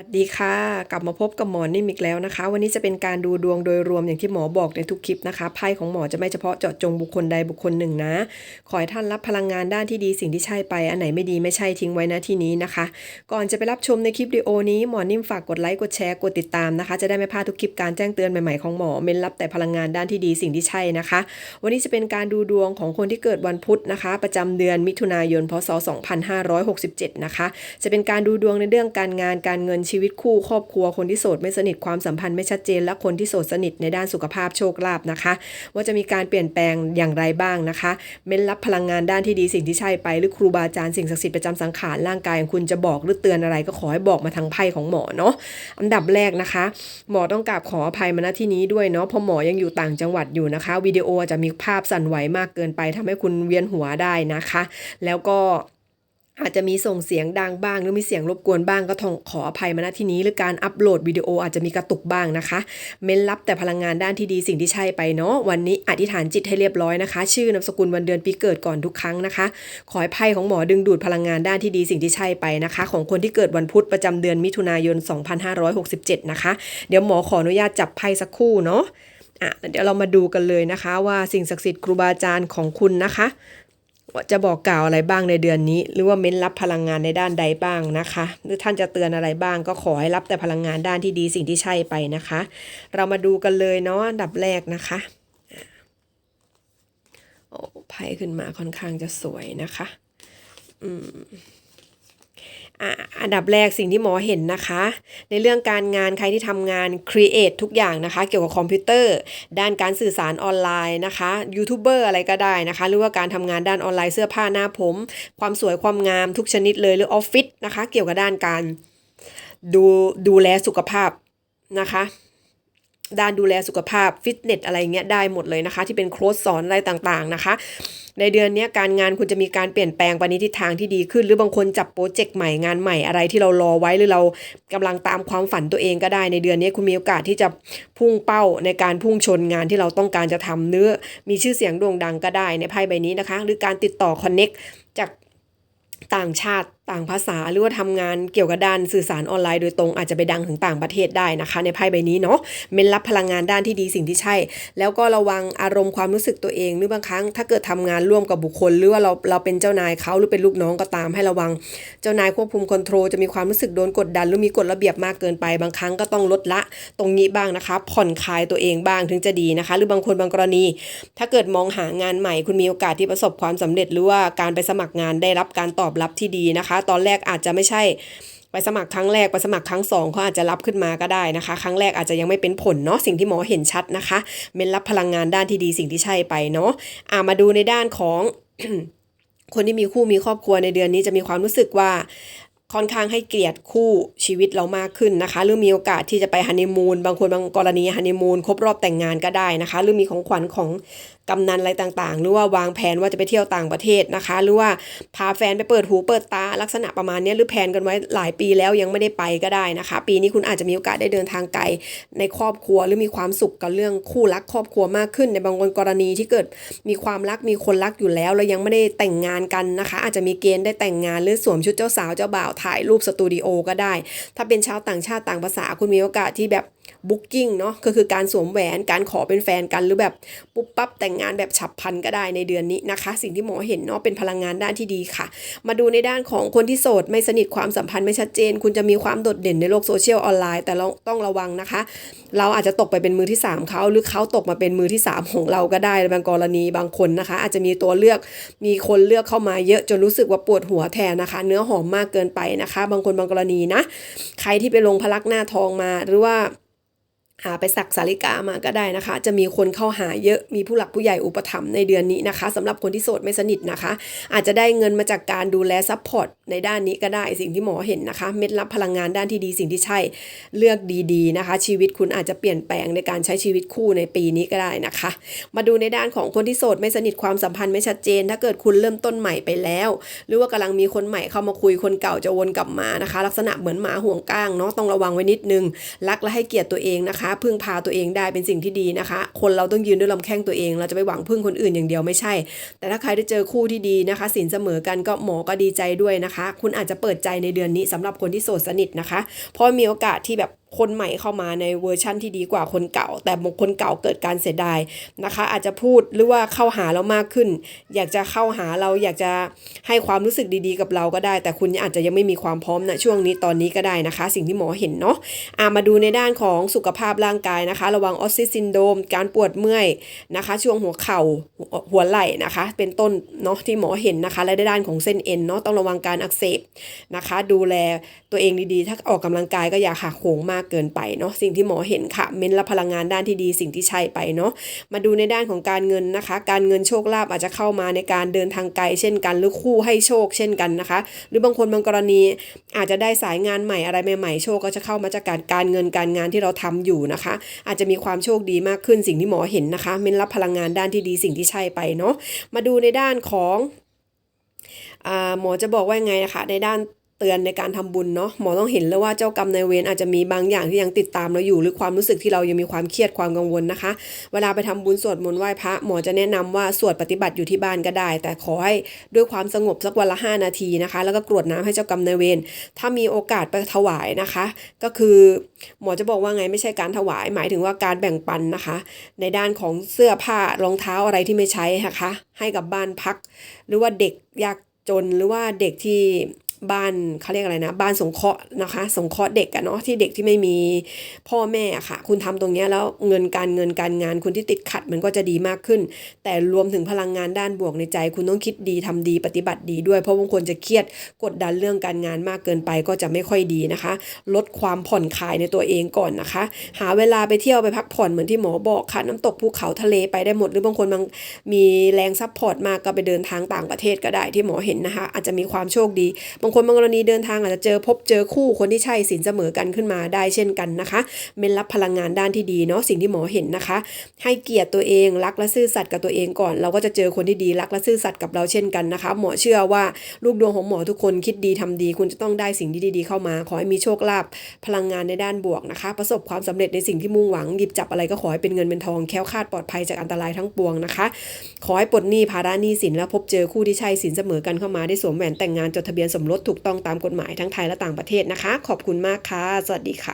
สวัสดีค่ะ กลับมาพบกับหมอนิ่มอีกแล้วนะคะ วันนี้จะเป็นการดูดวงโดยรวมอย่างที่หมอบอกในทุกคลิปนะคะไพ่ของหมอจะไม่เฉพาะเจาะจงบุคคลใดบุคคลหนึ่งนะ ขอให้ท่านรับพลังงานด้านที่ดีสิ่งที่ใช่ไป อันไหนไม่ดีไม่ใช่ทิ้งไว้นะที่นี้นะคะ ก่อนจะไปรับชมในคลิปวิดีโอนี้หมอนิ่มฝากกดไลค์กดแชร์กดติดตามนะคะ จะได้ไม่พลาดทุกคลิปการแจ้งเตือนใหม่ๆของหมอเม้นรับแต่พลังงานด้านที่ดีสิ่งที่ใช่นะคะ วันนี้จะเป็นการดูดวงของคนที่เกิดวันพุธนะคะ ประจำเดือนมิถุนายนพศ 2567 นะคะ จะเป็นการดูดวงในเรื่องการงานการเงินชีวิตคู่ครอบครัวคนที่โสดไม่สนิทความสัมพันธ์ไม่ชัดเจน และคนที่โสดสนิทในด้านสุขภาพโชคลาภนะคะ ว่าจะมีการเปลี่ยนแปลงอย่างไรบ้างนะคะเม้นรับพลังงานด้านที่ดีสิ่งที่ใช่ไปหรือครูบาอาจารย์สิ่งศักดิ์สิทธิ์ประจำสังขารร่างกายของคุณจะบอกหรือเตือนอะไรก็ขอให้บอกมาทางไพ่ของหมอเนาะอันดับแรกนะคะ หมอต้องกราบขออภัยมาณที่นี้ด้วยเนาะเพราะหมอยังอยู่ต่างจังหวัดอยู่นะคะวิดีโออาจจะมีภาพสั่นไหวมากเกินไปทำให้คุณเวียนหัวได้นะคะ แล้วก็ อาจจะมีส่งเสียงดังบ้าง หรือมีเสียงรบกวนบ้างก็ต้องขออภัยมาณที่นี้ หรือการอัปโหลดวิดีโออาจจะมีกระตุกบ้างนะคะ เม้นรับแต่พลังงานด้านที่ดีสิ่งที่ใช่ไปเนาะวันนี้อธิษฐานจิตให้เรียบร้อยนะคะ ชื่อนามสกุลวันเดือนปีเกิดก่อนทุกครั้งนะคะ ขอให้ไพ่ของหมอดึงดูดพลังงานด้านที่ดีสิ่งที่ใช่ไปนะคะ ของคนที่เกิดวันพุธประจำเดือนมิถุนายน 2567 นะคะ เดี๋ยวหมอขออนุญาตจับไพ่สักคู่เนาะอะเดี๋ยวเรามาดูกันเลยนะคะ ว่าสิ่งศักดิ์สิทธิ์ครูบาอาจารย์ของคุณนะคะ จะบอกกล่าวอะไรบ้างในเดือนนี้ หรือว่าเม้นรับพลังงานในด้านใดบ้างนะคะ หรือท่านจะเตือนอะไรบ้าง ก็ขอให้รับแต่พลังงานด้านที่ดีสิ่งที่ใช่ไปนะคะ เรามาดูกันเลยเนาะอันดับแรกนะคะโอ้ไพ่ขึ้นมาค่อนข้างจะสวยนะคะ อืม อันดับแรกสิ่งที่หมอเห็นนะคะ ในเรื่องการงานใครที่ทำงานครีเอททุกอย่างนะคะ เกี่ยวกับคอมพิวเตอร์ ด้านการสื่อสารออนไลน์นะคะยูทูบเบอร์อะไรก็ได้นะคะ หรือว่าการทำงานด้านออนไลน์เสื้อผ้าหน้าผม ความสวยความงามทุกชนิดเลยหรือออฟฟิศนะคะ เกี่ยวกับด้านการดูดูแลสุขภาพนะคะ ด้านดูแลสุขภาพฟิตเนสอะไรเงี้ยได้หมดเลยนะคะ ที่เป็นโค้ชสอนอะไรต่างๆนะคะ ในเดือนนี้การงานคุณจะมีการเปลี่ยนแปลงไปในทิศทางที่ดีขึ้น หรือบางคนจับโปรเจกต์ใหม่งานใหม่อะไรที่เรารอไว้หรือเรากำลังตามความฝันตัวเองก็ได้ ในเดือนนี้คุณมีโอกาสที่จะพุ่งเป้าในการพุ่งชนงานที่เราต้องการจะทำเนื้อ มีชื่อเสียงโด่งดังก็ได้ในไพ่ใบนี้นะคะ หรือการติดต่อคอนเน็กจากต่างชาติต่างภาษาหรือว่าทำงานเกี่ยวกับด้านสื่อสารออนไลน์โดยตรงอาจจะไปดังถึงต่างประเทศได้นะคะ ในไพ่ใบนี้เนาะเม้นรับพลังงานด้านที่ดีสิ่งที่ใช่ แล้วก็ระวังอารมณ์ความรู้สึกตัวเอง หรือบางครั้งถ้าเกิดทำงานร่วมกับบุคคล หรือว่าเราเราเป็นเจ้านายเขาหรือเป็นลูกน้องก็ตามให้ระวัง เจ้านายควบคุมคอนโทรลจะมีความรู้สึกโดนกดดัน หรือมีกฎระเบียบมากเกินไป บางครั้งก็ต้องลดละตรงนี้บ้างนะคะ ผ่อนคลายตัวเองบ้างถึงจะดีนะคะ หรือบางคนบางกรณี ถ้าเกิดมองหางานใหม่ คุณมีโอกาสที่ประสบความสำเร็จหรือว่าการไปสมัครงานได้รับการตอบรับที่ดีนะคะตอนแรกอาจจะไม่ใช่ไปสมัครครั้งแรกไปสมัครครั้งสองเขาอาจจะรับขึ้นมาก็ได้นะคะ ครั้งแรกอาจจะยังไม่เป็นผลเนาะสิ่งที่หมอเห็นชัดนะคะเม้นรับพลังงานด้านที่ดีสิ่งที่ใช่ไปเนาะอ่ามาดูในด้านของคนที่มีคู่มีครอบครัวในเดือนนี้จะมีความรู้สึกว่า ค่อนข้างให้เกียรติคู่ชีวิตเรามากขึ้นนะคะ หรือมีโอกาสที่จะไปฮันนีมูนบางคนบางกรณีฮันนีมูนครบรอบแต่งงานก็ได้นะคะ หรือมีของขวัญของกำนันอะไรต่างๆ หรือว่าวางแผนว่าจะไปเที่ยวต่างประเทศนะคะ หรือว่าพาแฟนไปเปิดหูเปิดตาลักษณะประมาณนี้หรือแผนกันไว้หลายปีแล้วยังไม่ได้ไปก็ได้นะคะ ปีนี้คุณอาจจะมีโอกาสได้เดินทางไกลในครอบครัว หรือมีความสุขกับเรื่องคู่รักครอบครัวมากขึ้น ในบางกรณีที่เกิดมีความรักมีคนรักอยู่แล้วแล้วยังไม่ได้แต่งงานกันนะคะ อาจจะมีเกณฑ์ได้แต่งงานหรือสวมชุดเจ้าสาวเจ้าบ่าวถ่ายรูปสตูดิโอก็ได้ ถ้าเป็นชาวต่างชาติต่างภาษาคุณมีโอกาสที่แบบ บุ๊กิ้งเนาะก็คือการสวมแหวนการขอเป็นแฟนกันหรือแบบปุ๊บปั๊บแต่งงานแบบฉับพลันก็ได้ในเดือนนี้นะคะ สิ่งที่หมอเห็นเนาะเป็นพลังงานด้านที่ดีค่ะ มาดูในด้านของคนที่โสดไม่สนิทความสัมพันธ์ไม่ชัดเจน คุณจะมีความโดดเด่นในโลกโซเชียลออนไลน์แต่เราต้องระวังนะคะ เราอาจจะตกไปเป็นมือที่ 3เขาหรือเขาตกมาเป็นมือที่ 3 ของเราก็ได้ในบางกรณีบางคนนะคะ อาจจะมีตัวเลือกมีคนเลือกเข้ามาเยอะจนรู้สึกว่าปวดหัวแทนนะคะ เนื้อหอมมากเกินไปนะคะ บางคนบางกรณีนะ ใครที่ไปลงพลักหน้าทองมาหรือว่า หาไปสักสาริกามาก็ได้นะคะ จะมีคนเข้าหาเยอะมีผู้หลักผู้ใหญ่อุปถัมภ์ในเดือนนี้นะคะสำหรับคนที่โสดไม่สนิทนะคะ อาจจะได้เงินมาจากการดูแลซัพพอร์ตในด้านนี้ก็ได้สิ่งที่หมอเห็นนะคะ เม็ดลับพลังงานด้านที่ดีสิ่งที่ใช่เลือกดีๆนะคะ ชีวิตคุณอาจจะเปลี่ยนแปลงในการใช้ชีวิตคู่ในปีนี้ก็ได้นะคะ มาดูในด้านของคนที่โสดไม่สนิทความสัมพันธ์ไม่ชัดเจน ถ้าเกิดคุณเริ่มต้นใหม่ไปแล้ว หรือว่ากำลังมีคนใหม่เข้ามาคุยคนเก่าจะวนกลับมานะคะ ลักษณะเหมือนหมาห่วงก้างเนาะต้องระวังไว้นิดนึงรักและให้เกียรติตัวเองนะคะพึ่งพาตัวเองได้เป็นสิ่งที่ดีนะคะ คนเราต้องยืนด้วยลำแข้งตัวเอง เราจะไปหวังพึ่งคนอื่นอย่างเดียวไม่ใช่ แต่ถ้าใครได้เจอคู่ที่ดีนะคะสินเสมอกันก็หมอก็ดีใจด้วยนะคะ คุณอาจจะเปิดใจในเดือนนี้สำหรับคนที่โสดสนิทนะคะ เพราะมีโอกาสที่แบบ คนใหม่เข้ามาในเวอร์ชั่นที่ดีกว่าคนเก่า แต่บางคนเก่าเกิดการเสียดายนะคะ อาจจะพูดหรือว่าเข้าหาเรามากขึ้น อยากจะเข้าหาเราอยากจะให้ความรู้สึกดีๆกับเราก็ได้ แต่คุณอาจจะยังไม่มีความพร้อมนะช่วงนี้ตอนนี้ก็ได้นะคะ สิ่งที่หมอเห็นเนาะอามาดูในด้านของสุขภาพร่างกายนะคะ ระวังออสซิสซินโดม การปวดเมื่อยนะคะ ช่วงหัวเข่าหัวไหล่นะคะ เป็นต้นเนาะที่หมอเห็นนะคะ และในด้านของเส้นเอ็นเนาะต้องระวังการอักเสบนะคะ ดูแลตัวเองดีๆ ถ้าออกกำลังกายก็อย่าหักโหมมากากเกินไปเนาะสิ่งที่หมอเห็นค่ะ เม้นรับพลังงานด้านที่ดีสิ่งที่ใช่ไปเนาะมาดูในด้านของการเงินนะคะ การเงินโชคลาภอาจจะเข้ามาในการเดินทางไกลเช่นกัน หรือคู่ให้โชคเช่นกันนะคะ หรือบางคนบางกรณีอาจจะได้สายงานใหม่อะไรใหม่ๆโชคก็จะเข้ามาจากการการเงินการงานที่เราทำอยู่นะคะ อาจจะมีความโชคดีมากขึ้นสิ่งที่หมอเห็นนะคะ เม้นรับพลังงานด้านที่ดีสิ่งที่ใช่ไปเนาะมาดูในด้านของอหมอจะบอกว่ายังไงนะคะในด้าน เตือนในการทำบุญเนาะหมอต้องเห็นแล้วว่าเจ้ากรรมนายเวรอาจจะมีบางอย่างที่ยังติดตามเราอยู่ หรือความรู้สึกที่เรายังมีความเครียดความกังวลนะคะ เวลาไปทำบุญสวดมนต์ไหว้พระหมอจะแนะนำว่าสวดปฏิบัติอยู่ที่บ้านก็ได้ แต่ขอให้ด้วยความสงบสักวันละ 5 นาทีนะคะ แล้วก็กรวดน้ำให้เจ้ากรรมนายเวรถ้ามีโอกาสไปถวายนะคะ ก็คือหมอจะบอกว่าไงไม่ใช่การถวาย หมายถึงว่าการแบ่งปันนะคะ ในด้านของเสื้อผ้ารองเท้าอะไรที่ไม่ใช้นะคะ ให้กับบ้านพัก หรือว่าเด็กยากจนหรือว่าเด็กที่ บ้านเขาเรียกอะไรนะ บ้านสงเคราะห์นะคะ สงเคราะห์เด็กอะเนาะที่เด็กที่ไม่มีพ่อแม่ค่ะ คุณทำตรงนี้แล้วเงินการเงินการงานคุณที่ติดขัดมันก็จะดีมากขึ้น แต่รวมถึงพลังงานด้านบวกในใจ คุณต้องคิดดีทำดีปฏิบัติดีด้วย เพราะบางคนจะเครียดกดดันเรื่องการงานมากเกินไปก็จะไม่ค่อยดีนะคะ ลดความผ่อนคลายในตัวเองก่อนนะคะ หาเวลาไปเที่ยวไปพักผ่อนเหมือนที่หมอบอกค่ะ น้ำตกภูเขาทะเลไปได้หมด หรือบางคนบางมีแรงซัพพอร์ตมากก็ไปเดินทางต่างประเทศก็ได้ที่หมอเห็นนะคะ อาจจะมีความโชคดีบางคนบางกรณีเดินทางอาจจะเจอพบเจอคู่คนที่ใช่สินเสมอกันขึ้นมาได้เช่นกันนะคะเมนรับพลังงานด้านที่ดีเนาะสิ่งที่หมอเห็นนะคะ ให้เกียรติตัวเองรักและซื่อสัตย์กับตัวเองก่อน เราก็จะเจอคนที่ดีรักและซื่อสัตย์กับเราเช่นกันนะคะ หมอเชื่อว่าลูกดวงของหมอทุกคนคิดดีทำดี คุณจะต้องได้สิ่งที่ดีๆเข้ามา ขอให้มีโชคลาภพลังงานในด้านบวกนะคะ ประสบความสำเร็จในสิ่งที่มุ่งหวังหยิบจับอะไรก็ขอให้เป็นเงินเป็นทองแค้วคาดปลอดภัยจากอันตรายทั้งปวงนะคะ ขอให้ปลดหนี้ภาระหนี้สินแล้วพบเจอคู่ที่ใช่สินเสมอกันเข้ามาได้สวมแหวนแต่งงานจดทะเบียนสมรสถูกต้องตามกฎหมายทั้งไทยและต่างประเทศนะคะ ขอบคุณมากค่ะ สวัสดีค่ะ